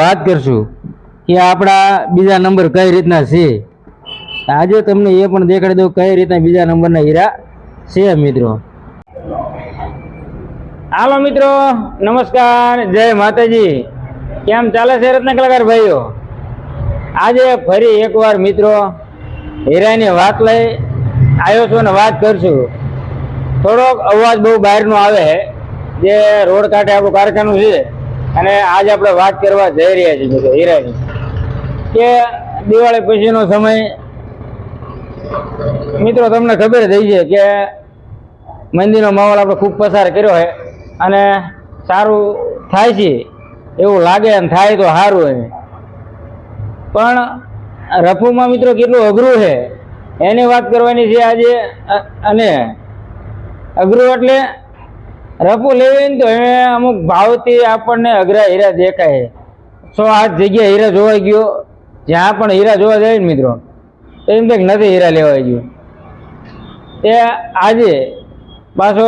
વાત કરશું કે આપણા બીજા નંબર કઈ રીતના છે. આજે તમને એ પણ દેખાડી દઉં કઈ રીતના બીજા નંબરના હીરા છે મિત્રો. હાલો મિત્રો, નમસ્કાર, જય માતાજી. કેમ ચાલે છે રત્ન કલાકાર ભાઈઓ? આજે ફરી એકવાર મિત્રો હીરાની વાત લઈ આવ્યો છું અને વાત કરશું. થોડોક અવાજ બહુ બહારનો આવે, જે રોડ કાંઠે આપણું કારખાનું છે. અને આજે આપણે વાત કરવા જઈ રહ્યા છીએ મિત્રો, હીરાની. કે દિવાળી પછીનો સમય, મિત્રો તમને ખબર થઈ છે કે મંદિરનો માહોલ આપણે ખૂબ પસાર કર્યો છે અને સારું થાય છે, એવું લાગે અને થાય તો સારું હોય પણ રફુમાં મિત્રો કેટલું અઘરું છે? એની વાત કરવાની છે આજે અને અઘરું એટલે રફુ લેવી તો એ અમુક ભાવથી આપણને અઘરા હીરા દેખાય. સો આઠ જગ્યાએ હીરા જોવા ગયો. જ્યાં પણ હીરા જોવા જાય ને મિત્રો એમ કંઈક નથી હીરા લેવા ગયો. તે આજે પાછો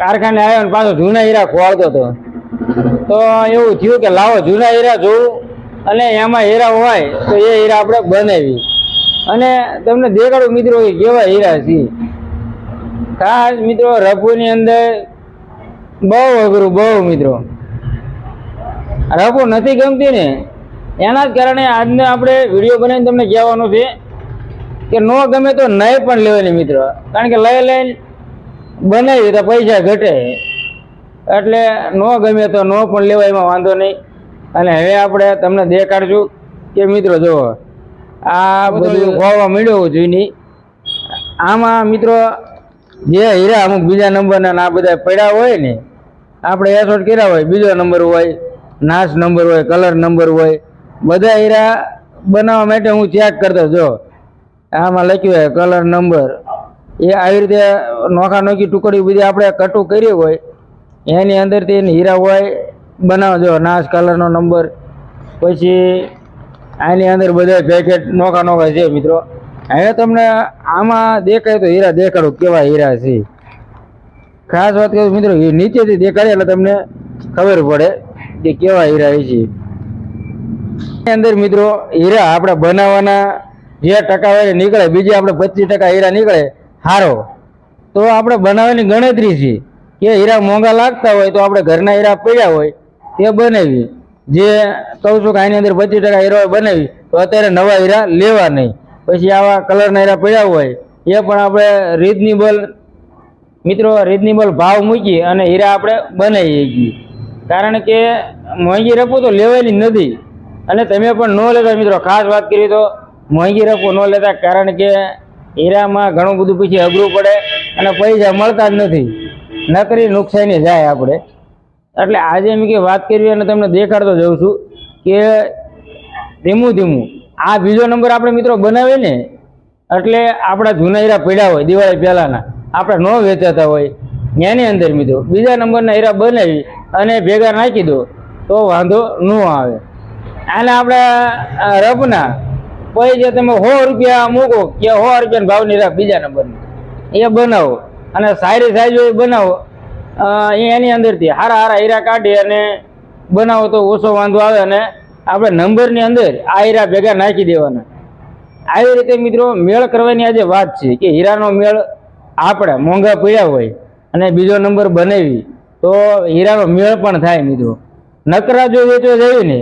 કારખાને આવ્યો ને પાછો જૂના હીરા ખોવાડતો હતો. તો એવું થયું કે લાવો જૂના હીરા જોવું અને એમાં હીરા હોય તો એ હીરા આપણે બનાવી અને તમને દેખાડું મિત્રો કે કેવા હીરા છે. ખાસ મિત્રો રફુની અંદર બહુ અઘરું બહુ મિત્રો. રફો નથી ગમતી ને? એના જ કારણે આજને આપણે વીડિયો બનાવીને તમને કહેવાનું છે કે ન ગમે તો નહીં પણ લેવાની મિત્રો. કારણ કે લઈ લઈને બનાવી તો પૈસા ઘટે. એટલે ન ગમે તો ન પણ લેવાય એમાં વાંધો નહીં. અને હવે આપણે તમને દેખાડશું કે મિત્રો જુઓ આ બધું ખોવા જોઈ જોઈને આમાં મિત્રો જે હીરા અમુક બીજા નંબરના આ બધા પડ્યા હોય ને, આપણે એસોટ કર્યા હોય, બીજો નંબર હોય, નાશ નંબર હોય કલર નંબર હોય, બધા હીરા બનાવવા માટે હું ચેક કરતો જો આમાં લખ્યું હોય કલર નંબર એ આવી રીતે નોખા નોખી ટુકડી બધી આપણે કટું કરી હોય, એની અંદરથી એને હીરા હોય, બનાવો જો, નાશ કલરનો નંબર પછી આની અંદર બધા પેકેટ નોખા નોખા છે મિત્રો. હવે તમને આમાં દેખાય તો હીરા દેખાડું, કેવા હીરા છે. ખાસ વાત કરું મિત્રો નીચેથી દેખાડે એટલે તમને ખબર પડે કે કેવા હીરા છે. અંદર મિત્રો, હીરા આપણે બનાવવાના જે ટકા હોય નીકળે, બીજે આપણે પચીસ ટકા હીરા નીકળે સારો તો આપણે બનાવવાની ગણતરી છે કે હીરા મોંઘા લાગતા હોય તો આપણે ઘરના હીરા પડ્યા હોય તે બનાવી જે કહું છું કે આની અંદર પચીસ ટકા હીરા બનાવી, તો અત્યારે નવા હીરા લેવા નહીં. પછી આવા કલરના નાયરા પડ્યા હોય, એ પણ આપણે રિઝનેબલ મિત્રો રિઝનેબલ ભાવ મૂકી અને હીરા આપણે બનાવીએ છીએ. કારણ કે મોંઘી રફો તો લેવાની નથી. અને તમે પણ ન લેતા મિત્રો, ખાસ વાત કરી તો મોંઘી રફો ન લેતા, કારણ કે હીરામાં ઘણું બધું પછી અઘરું પડે અને પૈસા મળતા જ નથી. નકરી નુકસાની જાય આપણે. એટલે આજે મેં કે વાત કરવી અને તમને દેખાડતો જઉં છું કે ધીમું ધીમું આ બીજો નંબર આપણે મિત્રો બનાવીએ ને, એટલે આપણા જૂના હીરા પડ્યા હોય, દિવાળી પહેલાંના, આપણે ન વેચાતા હોય. એની અંદર મિત્રો, બીજા નંબરના હીરા બનાવી અને ભેગા નાખી દો, તો વાંધો ન આવે. આને આપણે રબના, પછી જે તમે સો રૂપિયા મૂકો, કે સો રૂપિયાના ભાવની નીરા બીજા નંબરની. એ બનાવો, અને સારી સાઈઝ હોય બનાવો. એની અંદરથી હારા હારા હીરા કાઢી અને બનાવો તો ઓછો વાંધો આવે અને આપણે નંબરની અંદર આ હીરા ભેગા નાખી દેવાના. આવી રીતે મિત્રો મેળ કરવાની આજે વાત છે કે હીરાનો મેળ આપણે મોંઘા પડ્યા હોય અને બીજો નંબર બનાવી, તો હીરાનો મેળ પણ થાય મિત્રો. નકરા જો વેચવા જઈએ ને,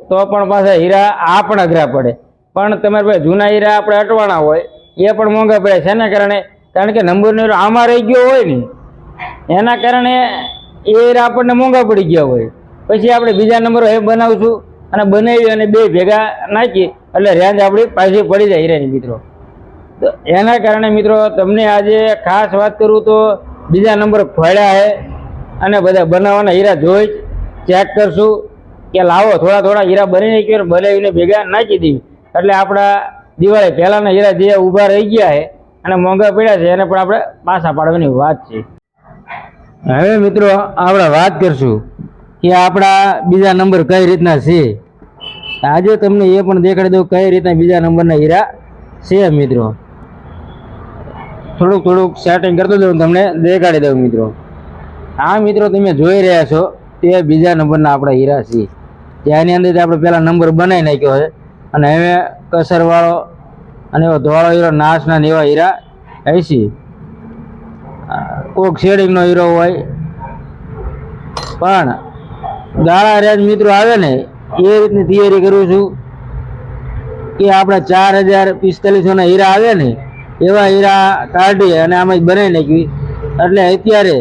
તો પણ પાછા હીરા આ પણ અઘરા પડે. પણ તમારે પાસે જૂના હીરા આપણે અટવાના હોય, એ પણ મોંઘા પડ્યા છે. એના કારણે, કારણ કે નંબરનો હીરો આમાં રહી ગયો હોય ને, એના કારણે એ હીરા આપણને મોંઘા પડી ગયા હોય. પછી આપણે બીજા નંબર એ બનાવશું. અને બનાવી અને બે ભેગા નાખી એટલે રેન્જ આપણી પાછી પડી જાય હીરાની મિત્રો. તો એના કારણે મિત્રો તમને આજે ખાસ વાત કરું તો બીજા નંબર ફળ્યા છે અને બધા બનાવવાના હીરા જોઈ ચેક કરશું કે લાવો, થોડા થોડા હીરા બની નાખ્યો બનાવીને ભેગા નાખી દીધી એટલે આપણા દિવાળી પહેલાંના હીરા જે ઊભા રહી ગયા છે અને મોંઘા પડ્યા છે, એને પણ આપણે પાછા પાડવાની વાત છે. હવે મિત્રો આપણે વાત કરશું કે આપણા બીજા નંબર કઈ રીતના છે? આજે તમને એ પણ દેખાડી દઉં કઈ રીતના બીજા નંબરના હીરા છે મિત્રો. થોડુંક થોડુંક સેટિંગ કરતો દઉં તમને, દેખાડી દઉં મિત્રો. આ મિત્રો, તમે જોઈ રહ્યા છો, તે બીજા નંબરના આપણા હીરા છે. ત્યાંની અંદર આપણે પહેલાં નંબર બનાવી નાખ્યો છે, અને હવે કસરવાળો અને એવો ધોળો હીરો નાશના ને એવા હીરા હૈસી કોક શેડિંગનો હીરો હોય, પણ ગાળા રેજ મિત્રો આવે ને, એ રીતની તૈયારી કરું છું કે આપણા ચાર હજાર પિસ્તાલીસો ના હીરા આવે ને, એવા હીરા કાઢી અને આમાં બનાવી નાખ્યું એટલે અત્યારે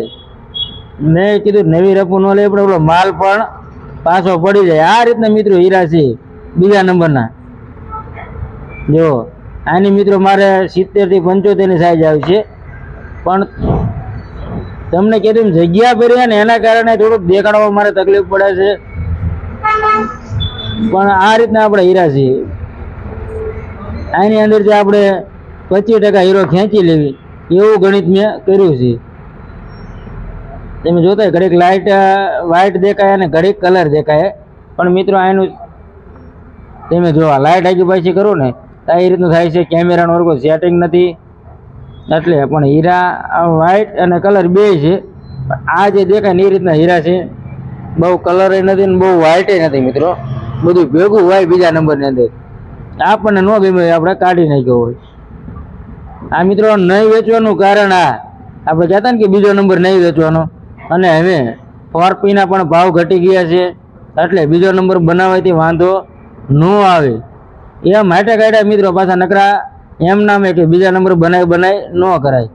મેં કીધું નવી રપુ ન લે પણ માલ પણ પાછો પડી જાય. આ રીતના મિત્રો હીરા છે બીજા નંબરના. જો, આની મિત્રો મારે સિત્તેરથી પંચોતેરની સાઈઝ આવી છે. પણ તમને કીધું જગ્યા ભરી ને એના કારણે થોડુંક દેખાડવામાં મારે તકલીફ પડે છે. પણ આ રીતના આપણે હીરા છીએ. આની અંદરથી આપણે પચીસ ટકા હીરો ખેંચી લેવી, એવું ગણિત મેં કર્યું છે. તમે જોતા ઘડીક લાઇટ વ્હાઇટ દેખાય અને ઘડીક કલર દેખાય. પણ મિત્રો, આનું તમે જોવા લાઇટ આગી પાછી કરો ને, તો એ રીતનું થાય છે કેમેરાનો વર્ગો સેટિંગ નથી. એટલે પણ હીરા વ્હાઈટ અને કલર બે છે. આ જે દેખાય ને એ રીતના હીરા છે. બહુ કલર નથી ને બહુ વ્હાઇટ નથી મિત્રો. બધું ભેગું હોય બીજા નંબરની અંદર. આપણને ન ગમે એ આપણે કાઢી નાખ્યો હોય. આ મિત્રો નહીં વેચવાનું કારણ આ. આપણે કહેતા ને કે બીજો નંબર નહીં વેચવાનો. અને હવે ફોરપીના પણ ભાવ ઘટી ગયા છે. એટલે બીજો નંબર બનાવવાથી વાંધો ન આવે. એ માટે કાઢ્યા મિત્રો પાછા નકરા. એમ નામે કે બીજા નંબર બનાવી બનાવી ન કરાય.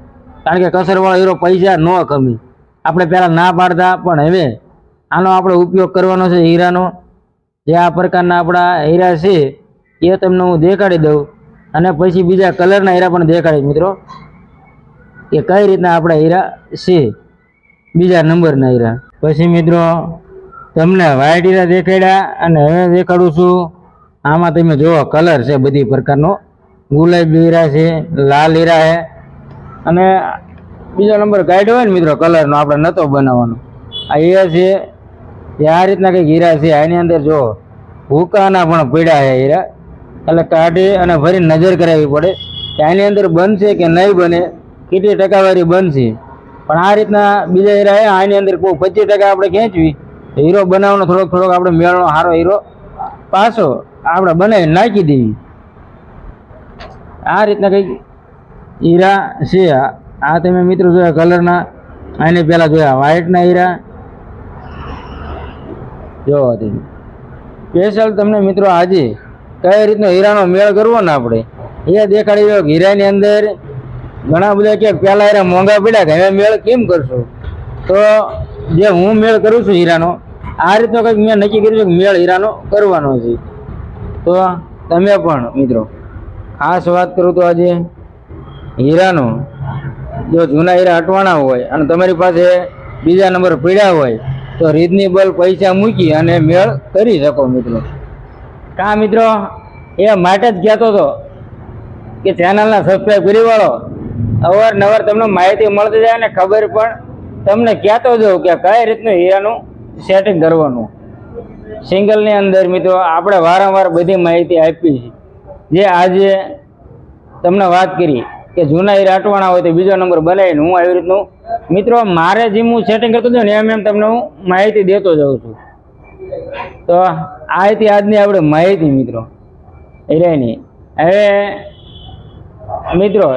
કારણ કે કસરવાળો હીરો પૈસા ન કમી આપણે પહેલાં ના પાડતા, પણ હવે આનો આપણે ઉપયોગ કરવાનો છે હીરાનો. જે આ પ્રકારના આપણા હીરા છે, એ તમને હું દેખાડી દઉં. અને પછી બીજા કલરના હીરા પણ દેખાડીશ મિત્રો. કે કઈ રીતના આપણા હીરા છે બીજા નંબરના હીરા. પછી મિત્રો, તમને વ્હાઇટ હીરા દેખાડ્યા, અને હવે દેખાડું છું, આમાં તમે જુઓ, કલર છે બધી પ્રકારનો. ગુલાબી હીરા છે, લાલ હીરા છે. અને બીજો નંબર ગાઈડ હોય ને મિત્રો કલરનો આપણે નહોતો બનાવવાનો. આ હીરા છે, એ આ રીતના કંઈક હીરા છે, આની અંદર જો ભૂકાના પણ પડ્યા છે હીરા. એટલે કાઢી અને ફરી નજર કરાવવી પડે કે આની અંદર બનશે કે નહીં બને, કેટલી ટકાવારી બનશે. પણ આ રીતના બીજા હીરા છે, આની અંદર કોઈ પચીસ ટકા આપણે ખેંચવી. હીરો બનાવવાનો થોડોક થોડોક આપણે મેળનો સારો હીરો પાછો આપણે બનાવી નાખી દેવી. આ રીતના કંઈક હીરા છે. આ તમે મિત્રો જોયા કલરના, આને પહેલાં જોયા વ્હાઇટના હીરા. જો સ્પેશિયલ તમને મિત્રો આજે કઈ રીતનો હીરાનો મેળ કરવો ને આપણે? એ દેખાડી દો હીરાની અંદર ઘણા બધા કે પહેલા હીરા મોંઘા પડ્યા કે હવે મેળ કેમ કરશો? તો જે હું મેળ કરું છું હીરાનો, આ રીતનો કંઈક મેં નક્કી કર્યું છે કે મેળ હીરાનો કરવાનો છે. તો તમે પણ, મિત્રો. ખાસ વાત કરું તો આજે હીરાનો, જો જૂના હીરા અટવાણા હોય અને તમારી પાસે બીજા નંબર પીડ્યા હોય, તો રિઝનેબલ પૈસા મૂકી અને મેળ કરી શકો મિત્રો. કા મિત્રો, એ માટે જ કહેતો હતો કે ચેનલના સબસ્ક્રાઈબ કરી વાળો. અવારનવાર તમને માહિતી મળતી જાય અને ખબર પણ તમને કહેતો જવું કે કઈ રીતનું હીરાનું સેટિંગ કરવાનું. સિંગલની અંદર મિત્રો, આપણે વારંવાર બધી માહિતી આપી છે. જે આજે તમને વાત કરી કે જૂના હીરા અટવાણા હોય તો બીજો નંબર બનાવીને હું આવી રીતનું. મિત્રો, મારે જેમ હું સેટિંગ કરતો હતો ને, એમ એમ તમને હું માહિતી દેતો જાઉં છું. તો આ હતી આજની આપણે માહિતી, મિત્રો. હીરાની હવે, મિત્રો,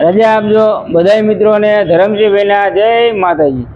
રજા આપજો. બધાય મિત્રોને ધરમજીભાઈના જય માતાજી.